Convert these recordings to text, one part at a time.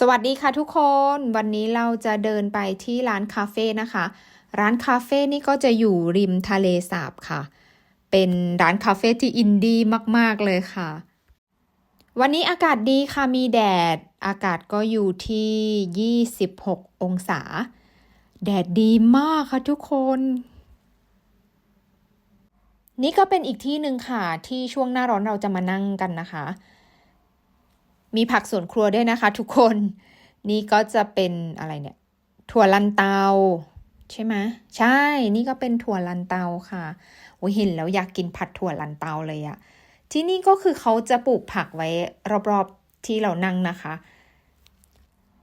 สวัสดีค่ะทุกคน วันนี้เราจะเดินไปที่ร้านคาเฟ่นะคะ ร้านคาเฟ่นี่ก็จะอยู่ริมทะเลสาบค่ะ เป็นร้านคาเฟ่ที่อินดี้มาก ๆ เลยค่ะ วันนี้อากาศดีค่ะมีแดด อากาศก็อยู่ที่ 26 องศา แดดดีมากค่ะทุกคน นี่ก็เป็นอีกที่หนึ่งค่ะที่ช่วงหน้าร้อนเราจะมานั่งกันนะคะ มีผักสวนครัวด้วยนะคะ ทุกคน นี่ก็จะเป็นอะไรเนี่ย ถั่วลันเตา ใช่ไหมใช่ นี่ก็เป็นถั่วลันเตาค่ะโอ้เห็นแล้วอยากกินผัดถั่วลันเตาเลยอะที่นี่ก็คือเขาจะปลูกผักไว้รอบๆที่เรานั่งนะคะ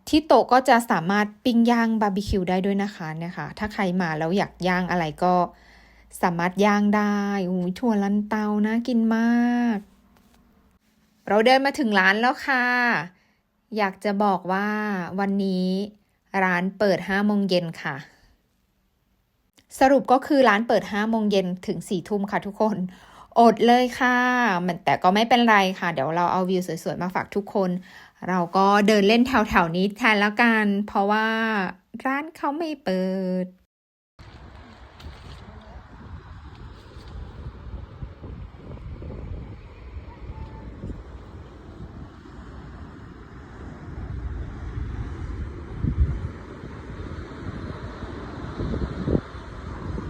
ที่โต๊ะก็จะสามารถปิ้งย่างบาร์บีคิวได้ด้วยนะคะเนี่ยค่ะ ถ้าใครมาแล้วอยากย่างอะไรก็สามารถย่างได้อุ้ยถั่วลันเตานะกินมาก เราเดินมาถึงร้านแล้วค่ะ อยากจะบอกว่าวันนี้ร้านเปิด5โมงเย็นค่ะ สรุปก็คือร้านเปิด5โมงเย็นถึง4ทุ่มค่ะทุกคน อดเลยค่ะมันแต่ก็ไม่เป็นไรค่ะ เดี๋ยวเราเอาวิวสวยๆมาฝากทุกคน เราก็เดินเล่นแถวๆนี้แทนแล้วกัน เพราะว่าร้านเขาไม่เปิด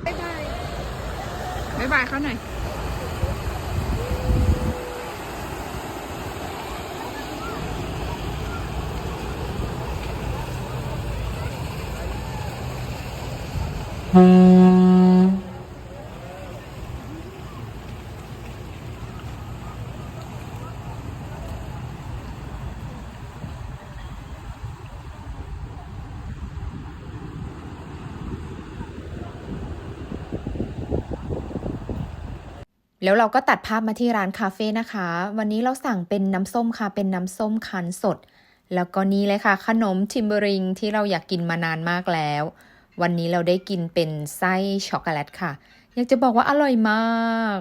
บ๊ายบาย บ๊ายบายเขาหน่อย แล้วเราก็ตัดภาพมาที่ร้านคาเฟ่นะคะ วันนี้เราสั่งเป็นน้ำส้มค่ะ เป็นน้ำส้มคั้นสด แล้วก็นี่เลยค่ะ ขนมทิมเบอริงที่เราอยากกินมานานมากแล้ว วันนี้เราได้กินเป็นไส้ช็อกโกแลตค่ะ อยากจะบอกว่าอร่อยมาก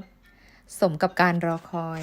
สมกับการรอคอย